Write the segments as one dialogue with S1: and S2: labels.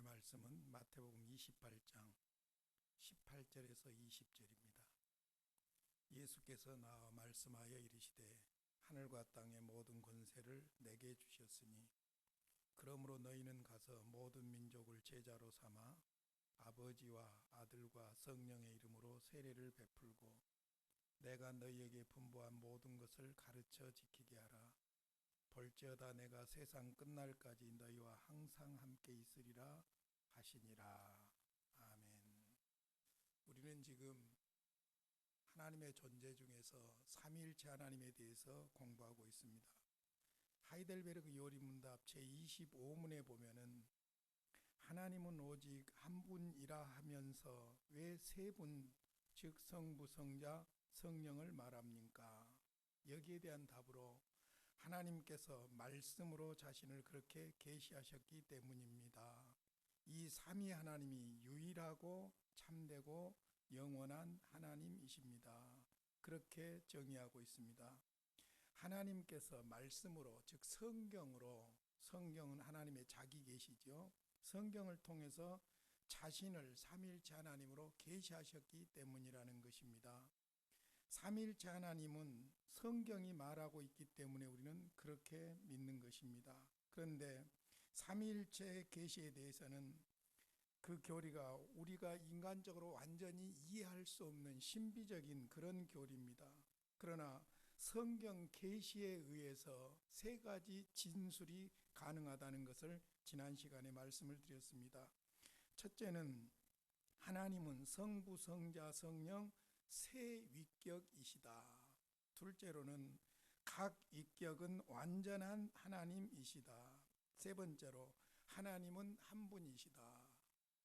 S1: 오늘의 말씀은 마태복음 28장 18절에서 20절입니다. 예수께서 나와 말씀하여 이르시되 하늘과 땅의 모든 권세를 내게 주셨으니 그러므로 너희는 가서 모든 민족을 제자로 삼아 아버지와 아들과 성령의 이름으로 세례를 베풀고 내가 너희에게 분부한 모든 것을 가르쳐 지키게 하라. 볼지어다 내가 세상 끝날까지 너희와 항상 함께 있으리라 하시니라. 아멘. 우리는 지금 하나님의 존재 중에서 삼위일체 하나님에 대해서 공부하고 있습니다. 하이델베르그 요리문답 제25문에 보면은 하나님은 오직 한 분이라 하면서 왜 세 분, 즉 성부, 성자, 성령을 말합니까? 여기에 대한 답으로 하나님께서 말씀으로 자신을 그렇게 계시하셨기 때문입니다. 이 삼위 하나님이 유일하고 참되고 영원한 하나님이십니다. 그렇게 정의하고 있습니다. 하나님께서 말씀으로 즉 성경으로 성경은 하나님의 자기 계시죠. 성경을 통해서 자신을 삼일체 하나님으로 계시하셨기 때문이라는 것입니다. 삼일체 하나님은 성경이 말하고 있기 때문에 우리는 그렇게 믿는 것입니다. 그런데 삼일체 계시에 대해서는 그 교리가 우리가 인간적으로 완전히 이해할 수 없는 신비적인 그런 교리입니다. 그러나 성경 계시에 의해서 세 가지 진술이 가능하다는 것을 지난 시간에 말씀을 드렸습니다. 첫째는 하나님은 성부, 성자, 성령 세 위격이시다. 둘째로는 각 위격은 완전한 하나님이시다. 세 번째로 하나님은 한 분이시다.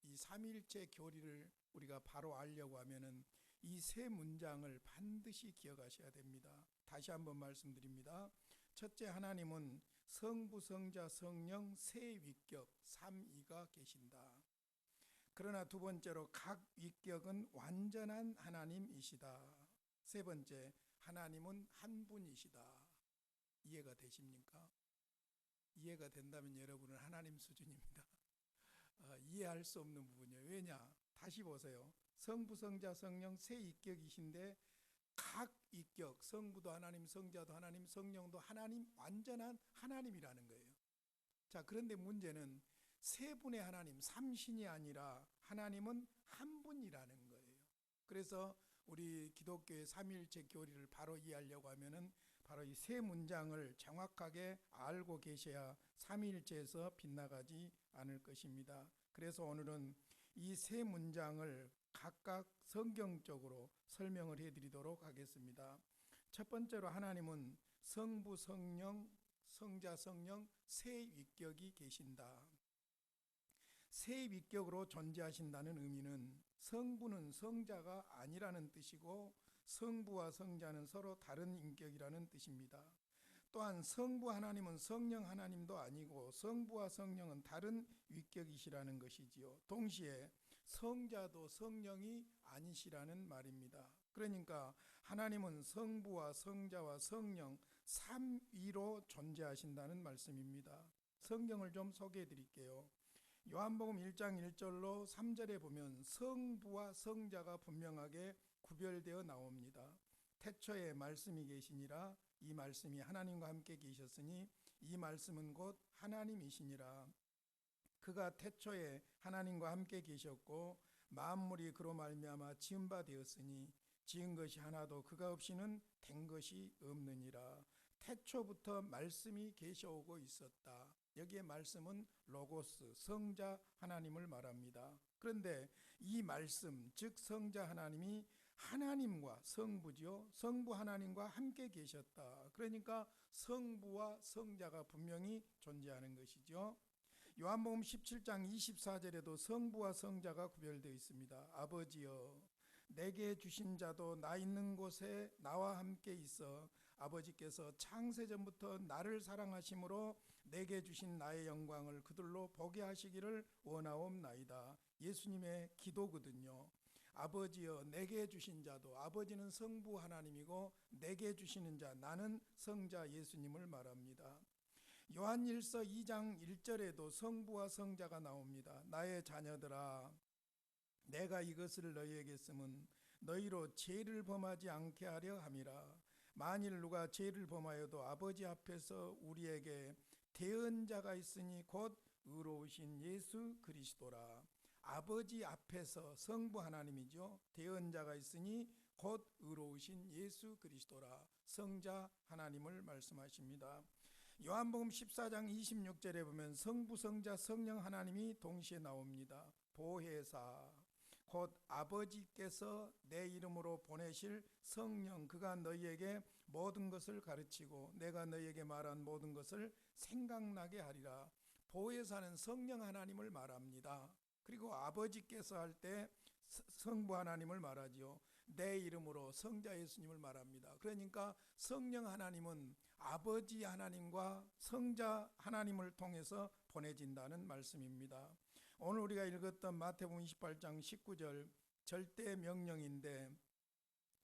S1: 이 삼일체 교리를 우리가 바로 알려고 하면은 이 세 문장을 반드시 기억하셔야 됩니다. 다시 한번 말씀드립니다. 첫째 하나님은 성부, 성자, 성령 세 위격 삼위가 계신다. 그러나 두 번째로 각 위격은 완전한 하나님이시다. 세 번째, 하나님은 한 분이시다. 이해가 되십니까? 이해가 된다면 여러분은 하나님 수준입니다. 어, 이해할 수 없는 부분이에요. 왜냐? 다시 보세요. 성부, 성자, 성령 세 위격이신데 각 위격, 성부도 하나님, 성자도 하나님, 성령도 하나님, 완전한 하나님이라는 거예요. 자, 그런데 문제는 세 분의 하나님, 삼신이 아니라 하나님은 한 분이라는 거예요. 그래서 우리 기독교의 삼일체 교리를 바로 이해하려고 하면은 바로 이 세 문장을 정확하게 알고 계셔야 삼일체에서 빗나가지 않을 것입니다. 그래서 오늘은 이 세 문장을 각각 성경적으로 설명을 해드리도록 하겠습니다. 첫 번째로 하나님은 성부, 성령, 성자, 성령 세 위격이 계신다. 새 위격으로 존재하신다는 의미는 성부는 성자가 아니라는 뜻이고 성부와 성자는 서로 다른 인격이라는 뜻입니다. 또한 성부 하나님은 성령 하나님도 아니고 성부와 성령은 다른 위격이시라는 것이지요. 동시에 성자도 성령이 아니시라는 말입니다. 그러니까 하나님은 성부와 성자와 성령 삼위로 존재하신다는 말씀입니다. 성경을 좀 소개해 드릴게요. 요한복음 1장 1절로 3절에 보면 성부와 성자가 분명하게 구별되어 나옵니다. 태초에 말씀이 계시니라 이 말씀이 하나님과 함께 계셨으니 이 말씀은 곧 하나님이시니라. 그가 태초에 하나님과 함께 계셨고 만물이 그로 말미암아 지은 바 되었으니 지은 것이 하나도 그가 없이는 된 것이 없느니라. 태초부터 말씀이 계셔오고 있었다. 여기에 말씀은 로고스, 성자 하나님을 말합니다. 그런데 이 말씀, 즉 성자 하나님이 하나님과 성부지요. 성부 하나님과 함께 계셨다. 그러니까 성부와 성자가 분명히 존재하는 것이죠. 요한복음 17장 24절에도 성부와 성자가 구별되어 있습니다. 아버지여 내게 주신 자도 나 있는 곳에 나와 함께 있어 아버지께서 창세전부터 나를 사랑하심으로 내게 주신 나의 영광을 그들로 보게 하시기를 원하옵나이다. 예수님의 기도거든요. 아버지여 내게 주신 자도 아버지는 성부 하나님이고 내게 주시는 자 나는 성자 예수님을 말합니다. 요한일서 2장 1절에도 성부와 성자가 나옵니다. 나의 자녀들아 내가 이것을 너희에게 쓰면 너희로 죄를 범하지 않게 하려 함이라. 만일 누가 죄를 범하여도 아버지 앞에서 우리에게 대언자가 있으니 곧 의로우신 예수 그리스도라. 아버지 앞에서 성부 하나님이죠. 대언자가 있으니 곧 의로우신 예수 그리스도라. 성자 하나님을 말씀하십니다. 요한복음 14장 26절에 보면 성부 성자 성령 하나님이 동시에 나옵니다. 보혜사 곧 아버지께서 내 이름으로 보내실 성령 그가 너희에게 모든 것을 가르치고 내가 너희에게 말한 모든 것을 생각나게 하리라. 보혜사는 성령 하나님을 말합니다. 그리고 아버지께서 할 때 성부 하나님을 말하지요. 내 이름으로 성자 예수님을 말합니다. 그러니까 성령 하나님은 아버지 하나님과 성자 하나님을 통해서 보내진다는 말씀입니다. 오늘 우리가 읽었던 마태복음 28장 19절 절대 명령인데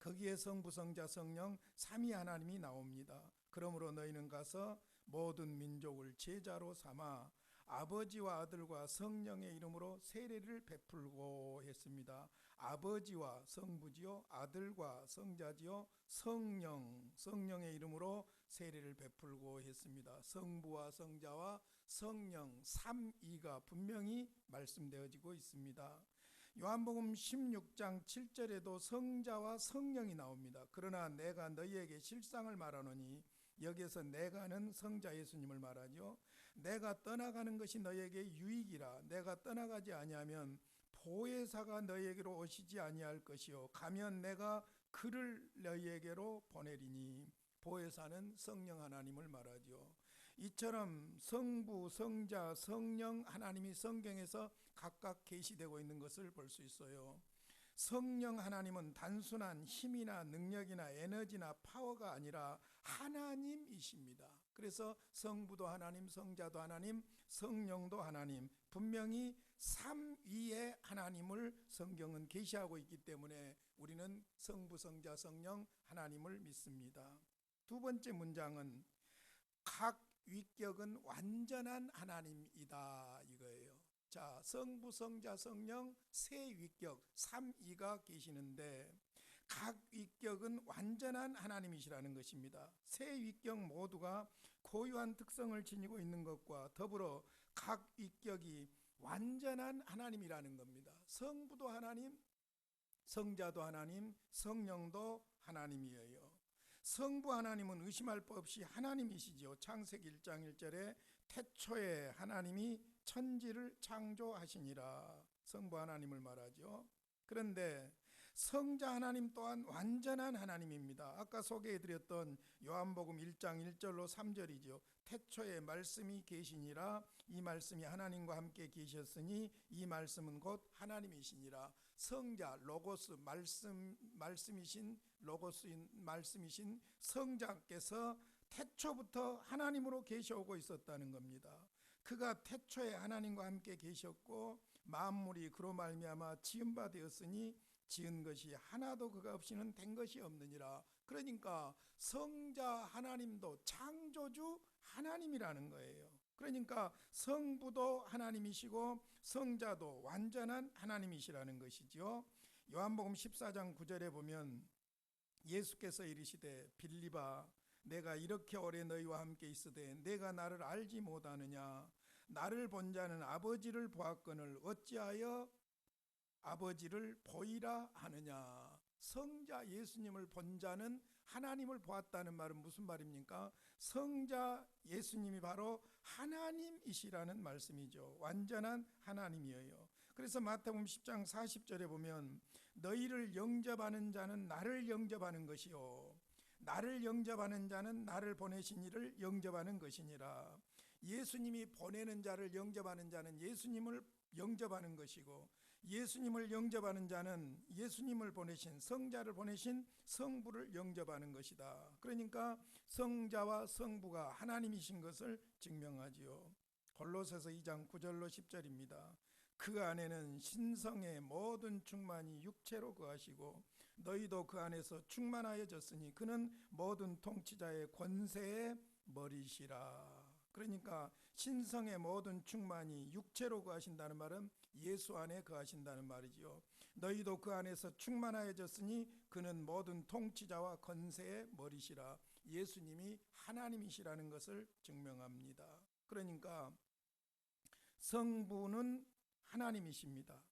S1: 거기에 성부 성자 성령 삼위 하나님이 나옵니다. 그러므로 너희는 가서 모든 민족을 제자로 삼아 아버지와 아들과 성령의 이름으로 세례를 베풀고 했습니다. 아버지와 성부지요, 아들과 성자지요, 성령, 성령의 이름으로 세례를 베풀고 했습니다. 성부와 성자와 성령 삼위가 분명히 말씀되어지고 있습니다. 요한복음 16장 7절에도 성자와 성령이 나옵니다. 그러나 내가 너희에게 실상을 말하노니 여기에서 내가는 성자 예수님을 말하죠. 내가 떠나가는 것이 너희에게 유익이라 내가 떠나가지 아니하면 보혜사가 너희에게로 오시지 아니할 것이요 가면 내가 그를 너희에게로 보내리니 보혜사는 성령 하나님을 말하죠. 이처럼 성부, 성자, 성령 하나님이 성경에서 각각 계시되고 있는 것을 볼 수 있어요. 성령 하나님은 단순한 힘이나 능력이나 에너지나 파워가 아니라 하나님이십니다. 그래서 성부도 하나님, 성자도 하나님, 성령도 하나님, 분명히 삼위의 하나님을 성경은 계시하고 있기 때문에 우리는 성부, 성자, 성령 하나님을 믿습니다. 두 번째 문장은 각 위격은 완전한 하나님이다 이거예요. 자, 성부, 성자, 성령 세 위격, 삼위가 계시는데 각 위격은 완전한 하나님이시라는 것입니다. 세 위격 모두가 고유한 특성을 지니고 있는 것과 더불어 각 위격이 완전한 하나님이라는 겁니다. 성부도 하나님, 성자도 하나님, 성령도 하나님이에요. 성부 하나님은 의심할 바 없이 하나님이시지요. 창세기 1장 1절에 태초에 하나님이 천지를 창조하시니라. 성부 하나님을 말하죠. 그런데 성자 하나님 또한 완전한 하나님입니다. 아까 소개해 드렸던 요한복음 1장 1절로 3절이죠. 태초에 말씀이 계시니라 이 말씀이 하나님과 함께 계셨으니 이 말씀은 곧 하나님이시니라. 성자 로고스 말씀 말씀이신 로고스인 말씀이신 성자께서 태초부터 하나님으로 계셔오고 있었다는 겁니다. 그가 태초에 하나님과 함께 계셨고 만물이 그로 말미암아 지은 바 되었으니 지은 것이 하나도 그가 없이는 된 것이 없느니라. 그러니까 성자 하나님도 창조주 하나님이라는 거예요. 그러니까 성부도 하나님이시고 성자도 완전한 하나님이시라는 것이죠. 요한복음 14장 9절에 보면 예수께서 이르시되 빌리바 내가 이렇게 오래 너희와 함께 있으되 내가 나를 알지 못하느냐 나를 본 자는 아버지를 보았거늘 어찌하여 아버지를 보이라 하느냐 성자 예수님을 본 자는 하나님을 보았다는 말은 무슨 말입니까? 성자 예수님이 바로 하나님이시라는 말씀이죠. 완전한 하나님이에요. 그래서 마태복음 10장 40절에 보면 너희를 영접하는 자는 나를 영접하는 것이요 나를 영접하는 자는 나를 보내신 이를 영접하는 것이니라. 예수님이 보내는 자를 영접하는 자는 예수님을 영접하는 것이고 예수님을 영접하는 자는 예수님을 보내신 성자를 보내신 성부를 영접하는 것이다. 그러니까 성자와 성부가 하나님이신 것을 증명하지요. 골로새서 2장 9절로 10절입니다. 그 안에는 신성의 모든 충만이 육체로 거하시고 너희도 그 안에서 충만하여졌으니 그는 모든 통치자의 권세의 머리시라. 그러니까 신성의 모든 충만이 육체로 거하신다는 말은 예수 안에 거하신다는 말이지요. 너희도 그 안에서 충만하여졌으니 그는 모든 통치자와 건세의 머리시라. 예수님이 하나님이시라는 것을 증명합니다. 그러니까 성부는 하나님이십니다.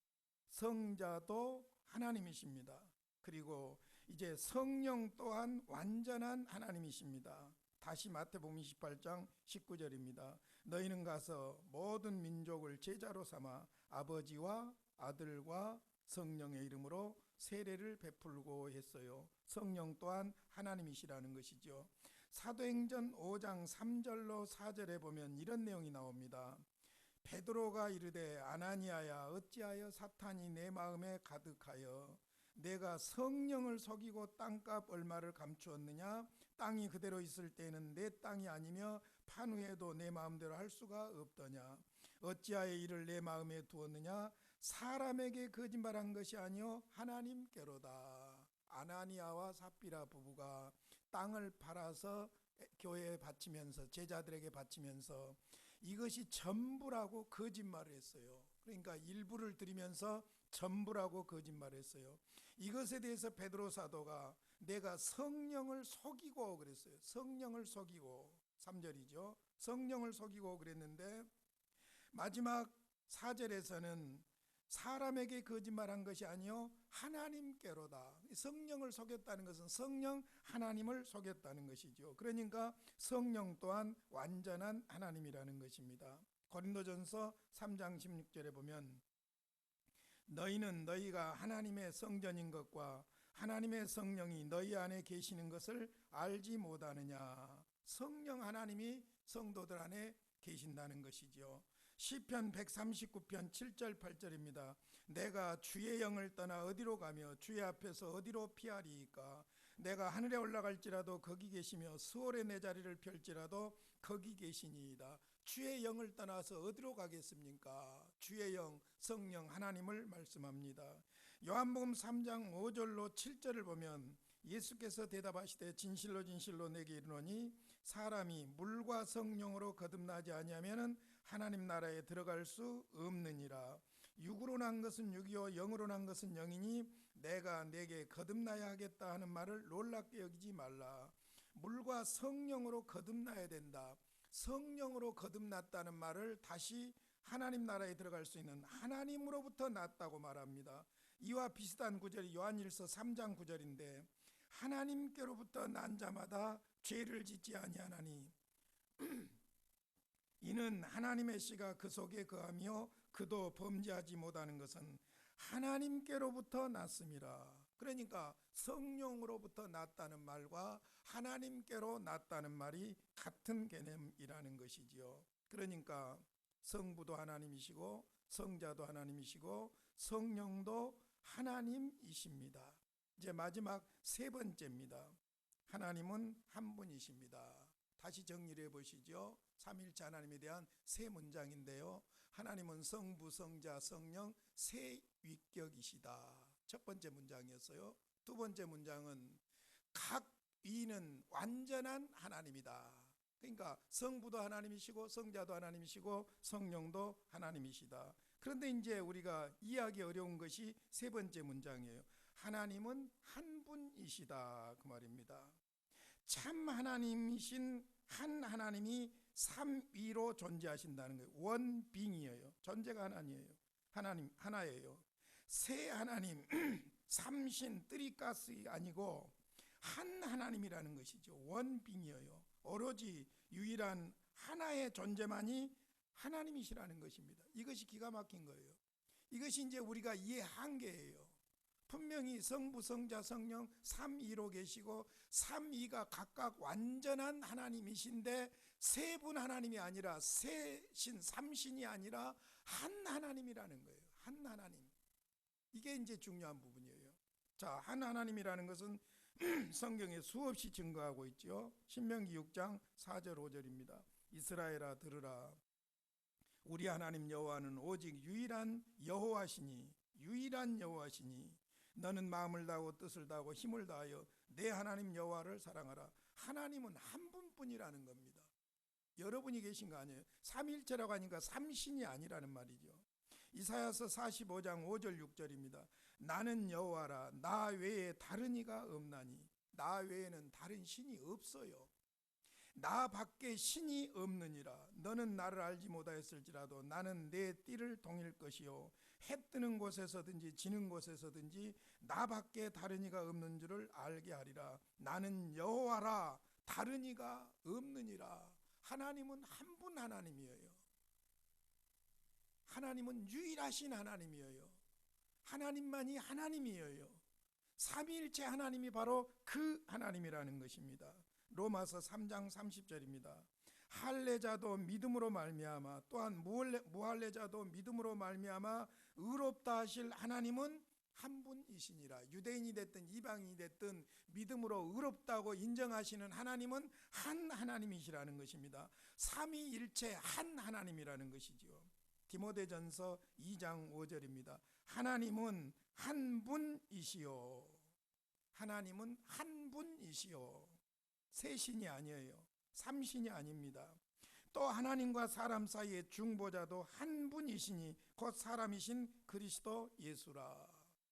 S1: 성자도 하나님이십니다. 그리고 이제 성령 또한 완전한 하나님이십니다. 다시 마태복음 28장 19절입니다. 너희는 가서 모든 민족을 제자로 삼아 아버지와 아들과 성령의 이름으로 세례를 베풀고 했어요. 성령 또한 하나님이시라는 것이죠. 사도행전 5장 3절로 4절에 보면 이런 내용이 나옵니다. 베드로가 이르되 아나니아야 어찌하여 사탄이 내 마음에 가득하여 내가 성령을 속이고 땅값 얼마를 감추었느냐 땅이 그대로 있을 때에는 내 땅이 아니며 판 후에도 내 마음대로 할 수가 없더냐? 어찌하여 이를 내 마음에 두었느냐? 사람에게 거짓말한 것이 아니요 하나님께로다. 아나니아와 삽비라 부부가 땅을 팔아서 교회에 바치면서 제자들에게 바치면서 이것이 전부라고 거짓말을 했어요. 그러니까 일부를 드리면서 전부라고 거짓말을 했어요. 이것에 대해서 베드로 사도가 내가 성령을 속이고 그랬어요. 성령을 속이고 3절이죠. 성령을 속이고 그랬는데 마지막 4절에서는 사람에게 거짓말한 것이 아니요 하나님께로다. 성령을 속였다는 것은 성령 하나님을 속였다는 것이죠. 그러니까 성령 또한 완전한 하나님이라는 것입니다. 고린도전서 3장 16절에 보면 너희는 너희가 하나님의 성전인 것과 하나님의 성령이 너희 안에 계시는 것을 알지 못하느냐. 성령 하나님이 성도들 안에 계신다는 것이지요. 시편 139편 7절 8절입니다. 내가 주의 영을 떠나 어디로 가며 주의 앞에서 어디로 피하리이까 내가 하늘에 올라갈지라도 거기 계시며 수월에 내 자리를 펼지라도 거기 계시니이다. 주의 영을 떠나서 어디로 가겠습니까? 주의 영 성령 하나님을 말씀합니다. 요한복음 3장 5절로 7절을 보면 예수께서 대답하시되 진실로 진실로 내게 이르노니 사람이 물과 성령으로 거듭나지 아니하면은 하나님 나라에 들어갈 수 없느니라. 육으로 난 것은 육이요 영으로 난 것은 영이니 내가 내게 거듭나야 하겠다 하는 말을 놀랍게 여기지 말라. 물과 성령으로 거듭나야 된다. 성령으로 거듭났다는 말을 다시 하나님 나라에 들어갈 수 있는 하나님으로부터 났다고 말합니다. 이와 비슷한 구절이 요한일서 3장 9절인데 하나님께로부터 난 자마다 죄를 짓지 아니하나니 이는 하나님의 씨가 그 속에 거하며 그도 범죄하지 못하는 것은 하나님께로부터 났습니다. 그러니까 성령으로부터 났다는 말과 하나님께로 났다는 말이 같은 개념이라는 것이지요. 그러니까 성부도 하나님이시고 성자도 하나님이시고 성령도 하나님이십니다. 이제 마지막 세 번째입니다. 하나님은 한 분이십니다. 다시 정리를 해 보시죠. 삼일체 하나님에 대한 세 문장인데요. 하나님은 성부, 성자, 성령 세 위격이시다. 첫 번째 문장이었어요. 두 번째 문장은 각 위는 완전한 하나님이다. 그러니까 성부도 하나님이시고 성자도 하나님이시고 성령도 하나님이시다. 그런데 이제 우리가 이해하기 어려운 것이 세 번째 문장이에요. 하나님은 한 분이시다 그 말입니다. 참 하나님이신 한 하나님이 삼위로 존재하신다는 거예요. 원빙이에요. 존재가 하나님이에요. 하나님 하나예요. 세 하나님 삼신 뜨리가스 아니고 한 하나님이라는 것이죠. 원빙이에요. 오로지 유일한 하나의 존재만이 하나님이시라는 것입니다. 이것이 기가 막힌 거예요. 이것이 이제 우리가 이해한 게예요. 분명히 성부, 성자, 성령 삼위로 계시고 삼위가 각각 완전한 하나님이신데 세 분 하나님이 아니라 세 신 삼신이 아니라 한 하나님이라는 거예요. 한 하나님. 이게 이제 중요한 부분이에요. 자, 한 하나님이라는 것은 성경에 수없이 증거하고 있죠. 신명기 6장 4절 5절입니다. 이스라엘아 들으라. 우리 하나님 여호와는 오직 유일한 여호와시니 유일한 여호와시니 너는 마음을 다하고 뜻을 다하고 힘을 다하여 내 하나님 여호와를 사랑하라. 하나님은 한 분뿐이라는 겁니다. 여러분이 계신 거 아니에요. 삼일체라고 하니까 삼신이 아니라는 말이죠. 이사야서 45장 5절 6절입니다. 나는 여호와라 나 외에 다른 이가 없나니 나 외에는 다른 신이 없어요. 나 밖에 신이 없느니라 너는 나를 알지 못하였을지라도 나는 내 띠를 동일 것이요 해 뜨는 곳에서든지 지는 곳에서든지 나 밖에 다른 이가 없는 줄을 알게 하리라. 나는 여호와라 다른 이가 없느니라. 하나님은 한 분 하나님이에요. 하나님은 유일하신 하나님이에요. 하나님만이 하나님이에요. 삼위일체 하나님이 바로 그 하나님이라는 것입니다. 로마서 3장 30절입니다. 할례자도 믿음으로 말미암아 또한 무할례자도 믿음으로 말미암아 의롭다 하실 하나님은 한 분이시니라. 유대인이 됐든 이방인이 됐든 믿음으로 의롭다고 인정하시는 하나님은 한 하나님이시라는 것입니다. 삼위일체 한 하나님이라는 것이지요. 디모데전서 2장 5절입니다. 하나님은 한 분이시요. 하나님은 한 분이시요. 세 신이 아니에요. 삼신이 아닙니다. 또 하나님과 사람 사이의 중보자도 한 분이시니 곧 사람이신 그리스도 예수라.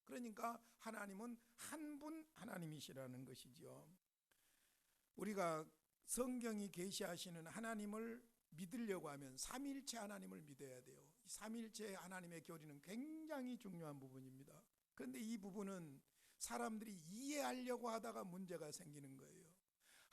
S1: 그러니까 하나님은 한 분 하나님이시라는 것이지요. 우리가 성경이 계시하시는 하나님을 믿으려고 하면 삼일체 하나님을 믿어야 돼요. 삼일체 하나님의 교리는 굉장히 중요한 부분입니다. 그런데 이 부분은 사람들이 이해하려고 하다가 문제가 생기는 거예요.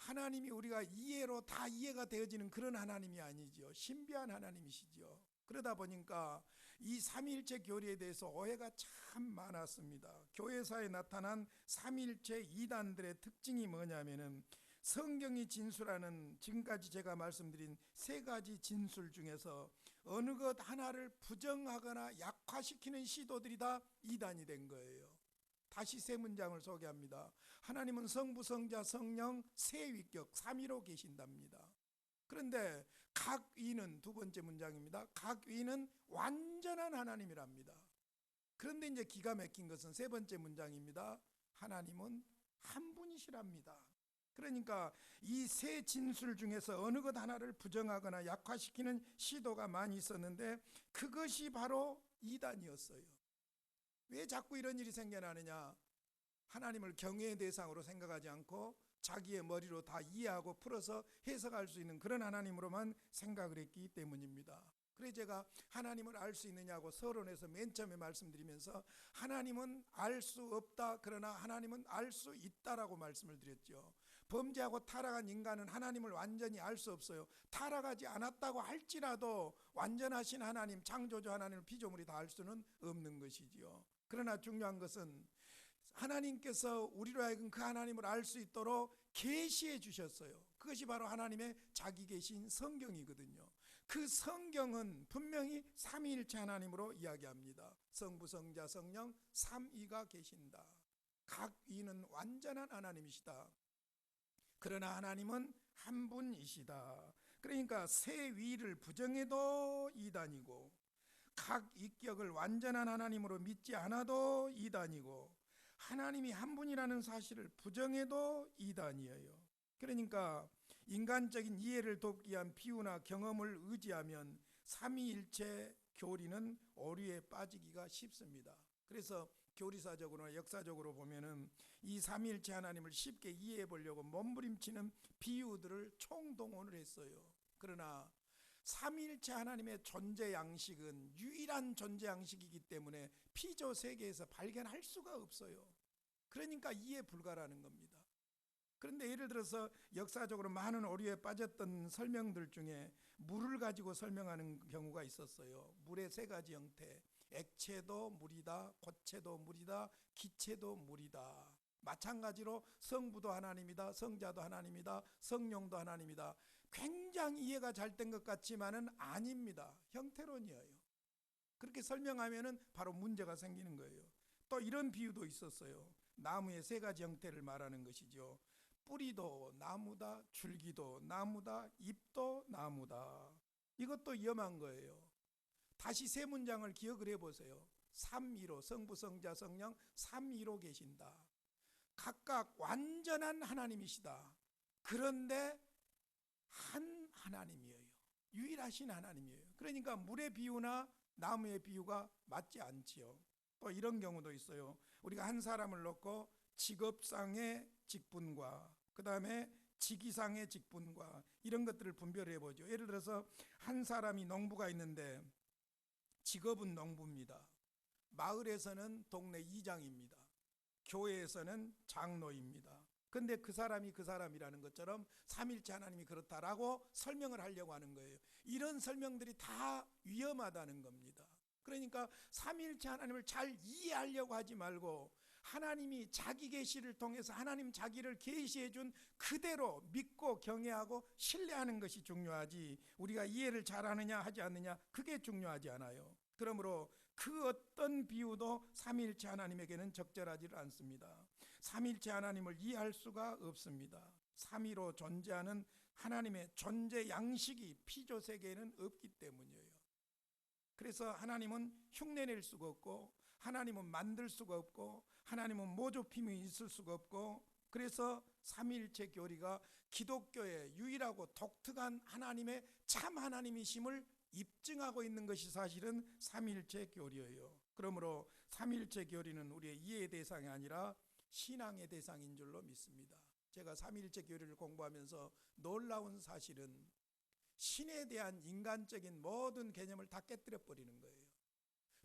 S1: 하나님이 우리가 이해로 다 이해가 되어지는 그런 하나님이 아니죠. 신비한 하나님이시죠. 그러다 보니까 이 삼일체 교리에 대해서 오해가 참 많았습니다. 교회사에 나타난 삼일체 이단들의 특징이 뭐냐면은 성경이 진술하는 지금까지 제가 말씀드린 세 가지 진술 중에서 어느 것 하나를 부정하거나 약화시키는 시도들이 다 이단이 된 거예요. 다시 세 문장을 소개합니다. 하나님은 성부, 성자, 성령 세 위격 삼위로 계신답니다. 그런데 각 위는 두 번째 문장입니다. 각 위는 완전한 하나님이랍니다. 그런데 이제 기가 막힌 것은 세 번째 문장입니다. 하나님은 한 분이시랍니다. 그러니까 이 세 진술 중에서 어느 것 하나를 부정하거나 약화시키는 시도가 많이 있었는데 그것이 바로 이단이었어요. 왜 자꾸 이런 일이 생겨나느냐? 하나님을 경외의 대상으로 생각하지 않고 자기의 머리로 다 이해하고 풀어서 해석할 수 있는 그런 하나님으로만 생각을 했기 때문입니다. 그래 제가 하나님을 알 수 있느냐고 서론에서 맨 처음에 말씀드리면서 하나님은 알 수 없다 그러나 하나님은 알 수 있다라고 말씀을 드렸죠. 범죄하고 타락한 인간은 하나님을 완전히 알 수 없어요. 타락하지 않았다고 할지라도 완전하신 하나님, 창조주 하나님을 피조물이 다 알 수는 없는 것이지요. 그러나 중요한 것은 하나님께서 우리로 하여금 그 하나님을 알 수 있도록 계시해 주셨어요. 그것이 바로 하나님의 자기 계신 성경이거든요. 그 성경은 분명히 삼위일체 하나님으로 이야기합니다. 성부, 성자, 성령 삼위가 계신다. 각 위는 완전한 하나님이시다. 그러나 하나님은 한 분이시다. 그러니까 세 위를 부정해도 이단이고 각 인격을 완전한 하나님으로 믿지 않아도 이단이고 하나님이 한 분이라는 사실을 부정해도 이단이에요. 그러니까 인간적인 이해를 돕기 위한 비유나 경험을 의지하면 삼위일체 교리는 오류에 빠지기가 쉽습니다. 그래서 교리사적으로나 역사적으로 보면은 이 삼위일체 하나님을 쉽게 이해해 보려고 몸부림치는 비유들을 총동원을 했어요. 그러나 삼위일체 하나님의 존재 양식은 유일한 존재 양식이기 때문에 피조 세계에서 발견할 수가 없어요. 그러니까 이해 불가라는 겁니다. 그런데 예를 들어서 역사적으로 많은 오류에 빠졌던 설명들 중에 물을 가지고 설명하는 경우가 있었어요. 물의 세 가지 형태. 액체도 물이다, 고체도 물이다, 기체도 물이다. 마찬가지로 성부도 하나님이다, 성자도 하나님이다, 성령도 하나님이다. 굉장히 이해가 잘 된 것 같지만은 아닙니다. 형태론이에요. 그렇게 설명하면은 바로 문제가 생기는 거예요. 또 이런 비유도 있었어요. 나무의 세 가지 형태를 말하는 것이죠. 뿌리도 나무다, 줄기도 나무다, 잎도 나무다. 이것도 위험한 거예요. 다시 세 문장을 기억을 해보세요. 삼위로 성부, 성자, 성령 삼위로 계신다. 각각 완전한 하나님이시다. 그런데 한 하나님이에요. 유일하신 하나님이에요. 그러니까 물의 비유나 나무의 비유가 맞지 않지요. 또 이런 경우도 있어요. 우리가 한 사람을 놓고 직업상의 직분과 그 다음에 직위상의 직분과 이런 것들을 분별해 보죠. 예를 들어서 한 사람이 농부가 있는데 직업은 농부입니다. 마을에서는 동네 이장입니다. 교회에서는 장로입니다. 근데 그 사람이 그 사람이라는 것처럼 삼일째 하나님이 그렇다라고 설명을 하려고 하는 거예요. 이런 설명들이 다 위험하다는 겁니다. 그러니까 삼일째 하나님을 잘 이해하려고 하지 말고 하나님이 자기 계시를 통해서 하나님 자기를 계시해 준 그대로 믿고 경외하고 신뢰하는 것이 중요하지 우리가 이해를 잘하느냐 하지 않느냐 그게 중요하지 않아요. 그러므로 그 어떤 비유도 삼일체 하나님에게는 적절하지 않습니다. 삼일체 하나님을 이해할 수가 없습니다. 삼위로 존재하는 하나님의 존재 양식이 피조 세계에는 없기 때문이에요. 그래서 하나님은 흉내낼 수가 없고 하나님은 만들 수가 없고 하나님은 모조품이 있을 수가 없고 그래서 삼일체 교리가 기독교의 유일하고 독특한 하나님의 참 하나님이심을 입증하고 있는 것이 사실은 삼일체 교리예요. 그러므로 삼일체 교리는 우리의 이해 대상이 아니라 신앙의 대상인 줄로 믿습니다. 제가 삼일체 교리를 공부하면서 놀라운 사실은 신에 대한 인간적인 모든 개념을 다 깨뜨려 버리는 거예요.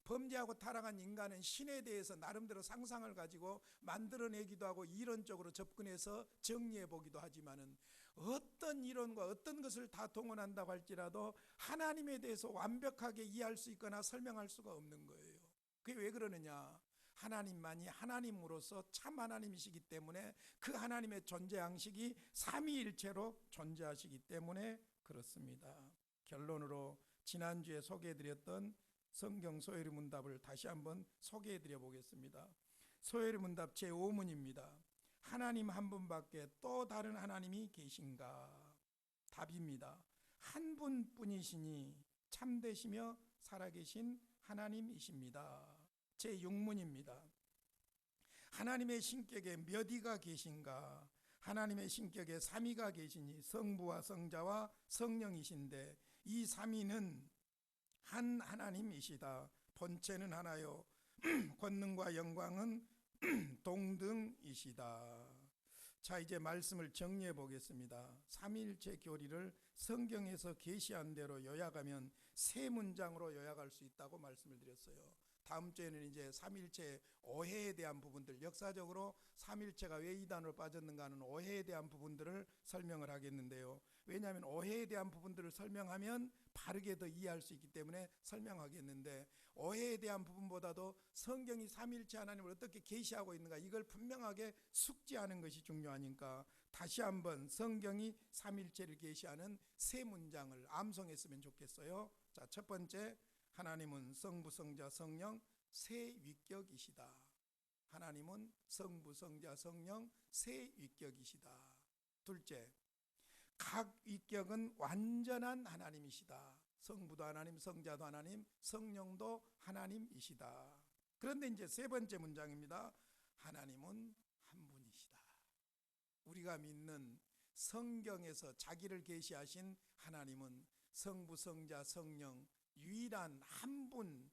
S1: 범죄하고 타락한 인간은 신에 대해서 나름대로 상상을 가지고 만들어내기도 하고 이론적으로 접근해서 정리해 보기도 하지만은 어떤 이론과 어떤 것을 다 동원한다고 할지라도 하나님에 대해서 완벽하게 이해할 수 있거나 설명할 수가 없는 거예요. 그게 왜 그러느냐? 하나님만이 하나님으로서 참 하나님이시기 때문에 그 하나님의 존재 양식이 삼위일체로 존재하시기 때문에 그렇습니다. 결론으로 지난주에 소개해드렸던 성경 소요리 문답을 다시 한번 소개해 드려 보겠습니다. 소요리 문답 제5문입니다. 하나님 한 분밖에 또 다른 하나님이 계신가? 답입니다. 한 분뿐이시니 참되시며 살아계신 하나님이십니다. 제6문입니다. 하나님의 신격에 몇 이가 계신가? 하나님의 신격에 삼위가 계시니 성부와 성자와 성령이신데 이 삼위는 한 하나님이시다. 본체는 하나요. 권능과 영광은 동등이시다. 자 이제 말씀을 정리해 보겠습니다. 삼일체 교리를 성경에서 계시한 대로 요약하면 세 문장으로 요약할 수 있다고 말씀을 드렸어요. 다음 주에는 이제 삼일체 오해에 대한 부분들 역사적으로 삼일체가 왜 이단으로 빠졌는가 하는 오해에 대한 부분들을 설명을 하겠는데요. 왜냐하면 오해에 대한 부분들을 설명하면 바르게 더 이해할 수 있기 때문에 설명하겠는데 오해에 대한 부분보다도 성경이 삼일체 하나님을 어떻게 계시하고 있는가 이걸 분명하게 숙지하는 것이 중요하니까 다시 한번 성경이 삼일체를 계시하는 세 문장을 암송했으면 좋겠어요. 자, 첫 번째 하나님은 성부, 성자, 성령 세 위격이시다. 하나님은 성부, 성자, 성령 세 위격이시다. 둘째, 각 위격은 완전한 하나님이시다. 성부도 하나님, 성자도 하나님, 성령도 하나님이시다. 그런데 이제 세 번째 문장입니다. 하나님은 한 분이시다. 우리가 믿는 성경에서 자기를 계시하신 하나님은 성부, 성자, 성령 유일한 한 분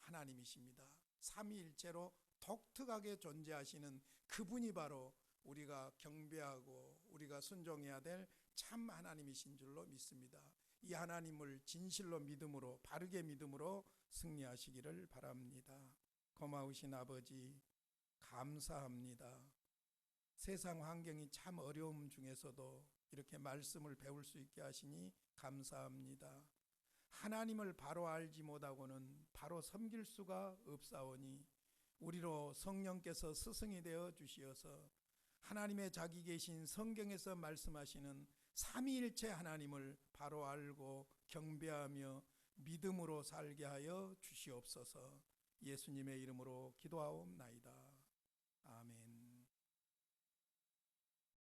S1: 하나님이십니다. 삼위일체로 독특하게 존재하시는 그분이 바로 우리가 경배하고 우리가 순종해야 될 참 하나님이신 줄로 믿습니다. 이 하나님을 진실로 믿음으로 바르게 믿음으로 승리하시기를 바랍니다. 고마우신 아버지 감사합니다. 세상 환경이 참 어려움 중에서도 이렇게 말씀을 배울 수 있게 하시니 감사합니다. 하나님을 바로 알지 못하고는 바로 섬길 수가 없사오니 우리로 성령께서 스승이 되어 주시어서 하나님의 자기 계신 성경에서 말씀하시는 삼위일체 하나님을 바로 알고 경배하며 믿음으로 살게 하여 주시옵소서 예수님의 이름으로 기도하옵나이다.